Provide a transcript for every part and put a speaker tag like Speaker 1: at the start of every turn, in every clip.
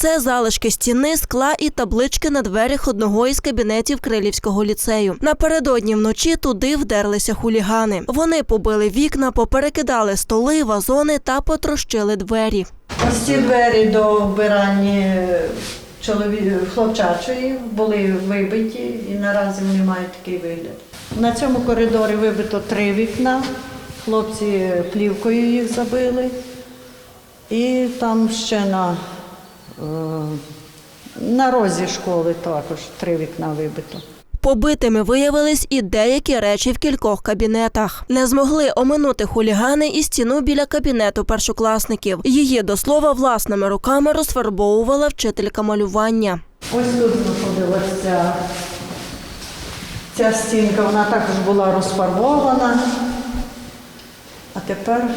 Speaker 1: Це залишки стіни, скла і таблички на дверях одного із кабінетів Крилівського ліцею. Напередодні вночі туди вдерлися хулігани. Вони побили вікна, поперекидали столи, вазони та потрощили двері.
Speaker 2: Ось ці двері до вбирання чолові... хлопчачої були вибиті і наразі вони мають такий вигляд. На цьому коридорі вибито три вікна. Хлопці плівкою їх забили. І там ще на, е, на розі школи також три вікна вибито.
Speaker 1: Побитими виявились і деякі речі в кількох кабінетах. Не змогли оминути хулігани і стіну біля кабінету першокласників. Її до слова власними руками розфарбовувала вчителька малювання.
Speaker 2: Ось тут знаходилася ця, ця стінка, вона також була розфарбована, а тепер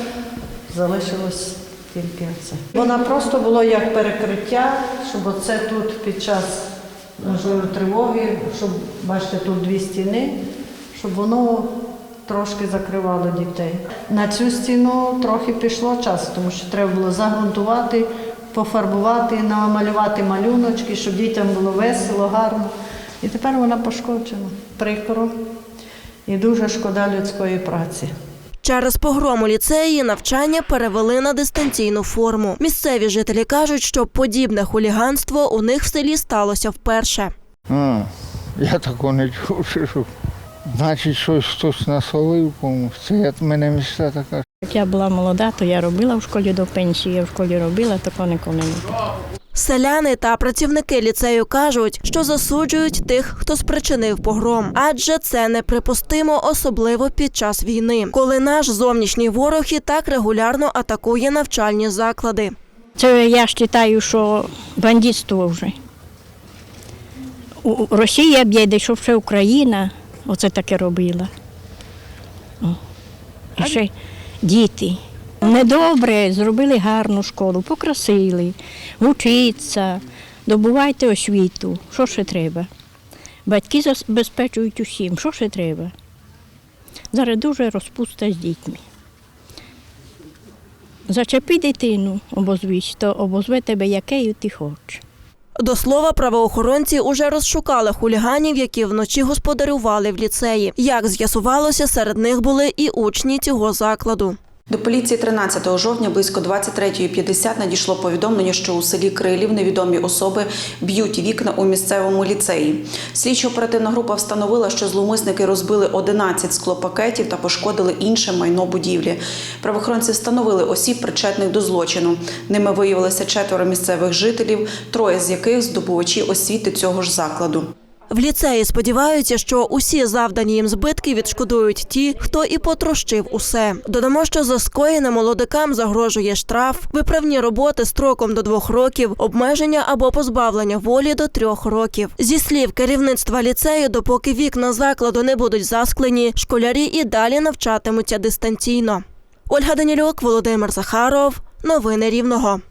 Speaker 2: залишилось тільки це. Вона просто було як перекриття, щоб оце тут під час можливо тривоги, щоб бачите, тут дві стіни, щоб воно трошки закривало дітей. На цю стіну трохи пішло часу, тому що треба було загрунтувати, пофарбувати, намалювати малюночки, щоб дітям було весело, гарно. І тепер вона пошкоджена. Прикро і дуже шкода людської праці.
Speaker 1: Через погрому ліцеї навчання перевели на дистанційну форму. Місцеві жителі кажуть, що подібне хуліганство у них в селі сталося вперше.
Speaker 3: А, я такого не чув, що що. Значить, щось хтось насолив комусь. Це я- мене місця така.
Speaker 4: Як я була молода, то я робила в школі до пенсії, я в школі робила, такого ніколи не було.
Speaker 1: Селяни та працівники ліцею кажуть, що засуджують тих, хто спричинив погром, адже це неприпустимо, особливо під час війни, коли наш зовнішній ворог і так регулярно атакує навчальні заклади.
Speaker 4: Це я вважаю, що бандитство вже. Росія б'є, щоб ще Україна оце таке робила. О. Ще діти. Недобре, зробили гарну школу, покрасили, вчиться, добувайте освіту. Що ще треба? Батьки забезпечують усім, що ще треба? Зараз дуже розпуста з дітьми. Зачепи дитину, обозвись, то обозве тебе якею ти хочеш.
Speaker 1: До слова, правоохоронці уже розшукали хуліганів, які вночі господарювали в ліцеї. Як з'ясувалося, серед них були і учні цього закладу.
Speaker 5: До поліції 13 жовтня близько 23.50 надійшло повідомлення, що у селі Крилів невідомі особи б'ють вікна у місцевому ліцеї. Слідчо-оперативна група встановила, що зловмисники розбили 11 склопакетів та пошкодили інше майно будівлі. Правоохоронці встановили осіб, причетних до злочину. Ними виявилося четверо місцевих жителів, троє з яких здобувачі освіти цього ж закладу.
Speaker 1: В ліцеї сподіваються, що усі завдані їм збитки відшкодують ті, хто і потрощив усе. Додамо, що за скоєне молодикам загрожує штраф, виправні роботи строком до двох років, обмеження або позбавлення волі до трьох років. Зі слів керівництва ліцею, допоки вікна закладу не будуть засклені, школярі і далі навчатимуться дистанційно. Ольга Данілюк, Володимир Захаров. Новини Рівного.